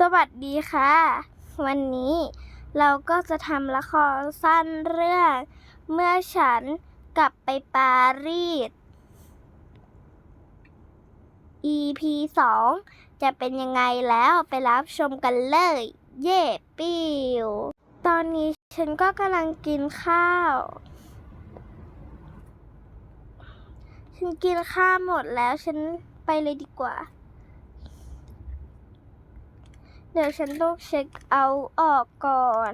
สวัสดีค่ะ วันนี้เราก็จะทำละครสั้นเรื่อง เมื่อฉันกลับไปปารีส EP 2 จะเป็นยังไงแล้วไปรับชมกันเลย เย่ปิวตอนนี้ฉันก็กำลังกินข้าว ฉันกินข้าวหมดแล้วฉันไปเลยดีกว่า เดี๋ยวฉันต้องเช็คเอาท์ออกก่อน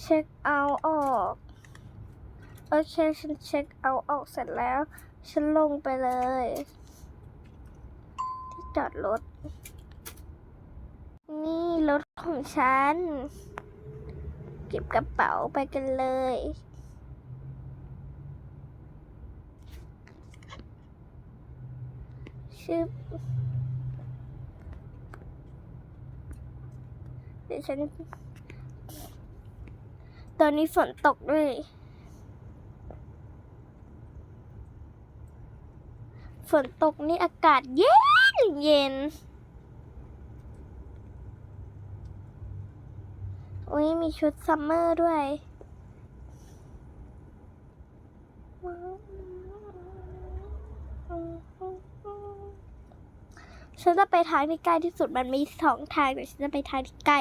เช็คเอาท์ออก โอเค ฉันเช็คเอาท์ออกเสร็จแล้ว ฉันลงไปเลย ที่จอดรถ นี่รถของฉัน เก็บกระเป๋าไปกันเลย ชึบเดี๋ยวฉัน ตอนนี้ฝนตกด้วย ฝนตกนี่อากาศเย็นเย็นอุ้ยมีชุดซัมเมอร์ด้วย ฉันจะไปทางที่ใกล้ที่สุดมันมีสองทางแต่ฉันจะไปทางที่ใกล้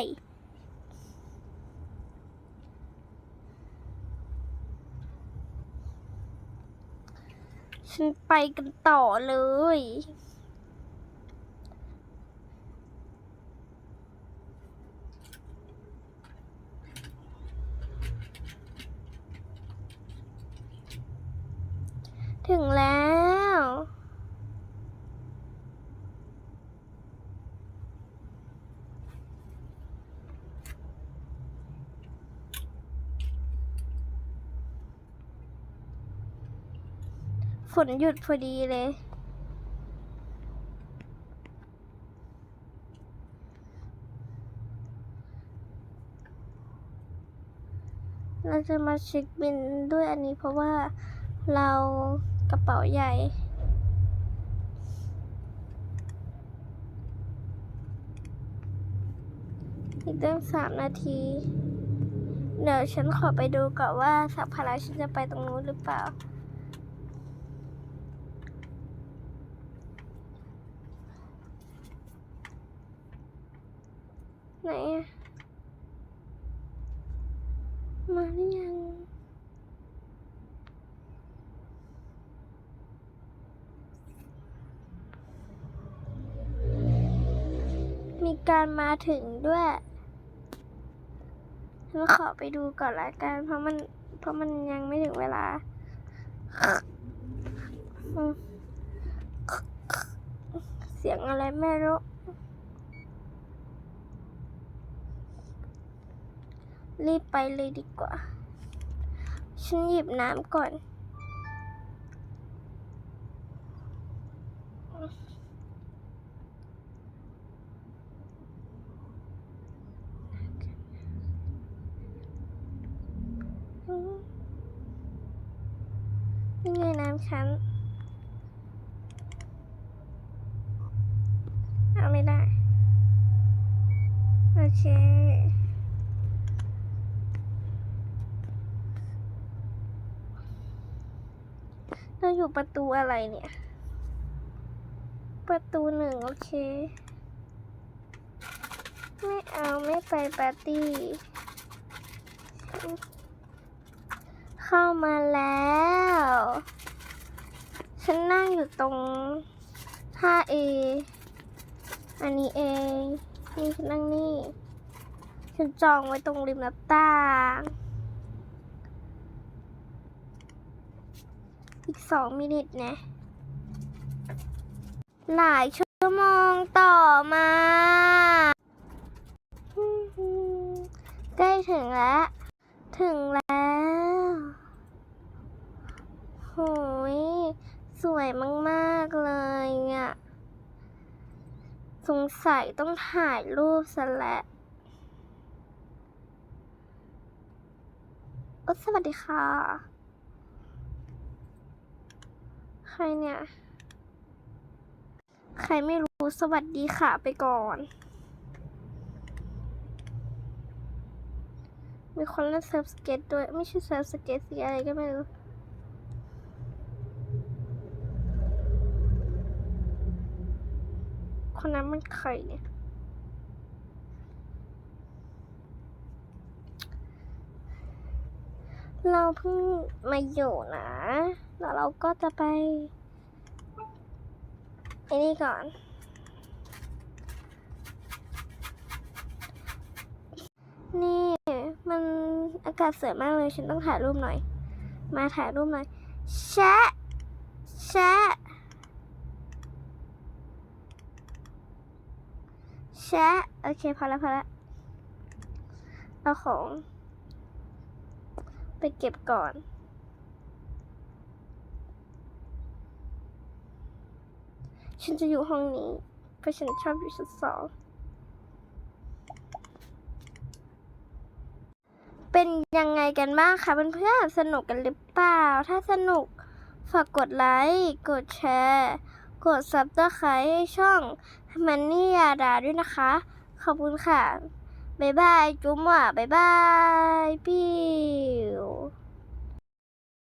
ฉันไปกันต่อเลย ถึงแล้ว ฝนหยุดพอดีเลย เราจะมาเช็คบินด้วยอันนี้เพราะว่าเรากระเป๋าใหญ่อีกตั้งสามนาที เดี๋ยวฉันขอไปดูก่อนว่าสักพาระฉันจะไปตรงนู้นหรือเปล่า ไหนอะมาหรือยังมีการมาถึงด้วยฉันขอไปดูก่อนละกัน เพราะมัน เพราะมันยังไม่ถึงเวลา เสียงอะไรไม่รู้ รีบไปเลยดีกว่า ฉันหยิบน้ำก่อน นี่ไงน้ำฉันเอาไม่ได้ โอเค เราอยู่ประตูอะไรเนี่ย ประตูหนึ่งโอเค ไม่เอาไม่ไปปาร์ตี้ เข้ามาแล้ว ฉันนั่งอยู่ตรง 5A อันนี้เองนี่ฉันนั่งนี่ ฉันจองไว้ตรงริมหน้าต่าง อีกสองมินิทนะ หลายชั่วโมงต่อมา ใกล้ถึงแล้ว ถึงแล้วโหยสวยมากๆเลยอะ สงสัยต้องถ่ายรูปซะแล้วสวัสดีค่ะ ใครเนี่ย ใครไม่รู้สวัสดีค่ะไปก่อน มีคนเล่นเซิร์ฟสเก็ตด้วย ไม่ใช่เซิร์ฟสเก็ตสีอะไรก็ไม่รู้คนนั้นมันใครเนี่ย เราเพิ่งมาอยู่นะ แล้วเราก็จะไปไอ้นี่ก่อน นี่มันอากาศสวยมากเลย ฉันต้องถ่ายรูปหน่อย มาถ่ายรูปหน่อยแชะแชะแชะโอเคพอแล้วพอแล้วเอาของ ไปเก็บก่อน ฉันจะอยู่ห้องนี้ เพราะฉันชอบอยู่ชั้นสอง เป็นยังไงกันบ้างคะเพื่อนๆ สนุกกันหรือเปล่า ถ้าสนุก ฝากกดไลค์ กดแชร์ กดซับสไครต์ให้ช่องมันนี่ยาดาด้วยนะคะ ขอบคุณค่ะ บ๊ายบาย จุ๊มว่ะบ๊ายบาย ปิ้ว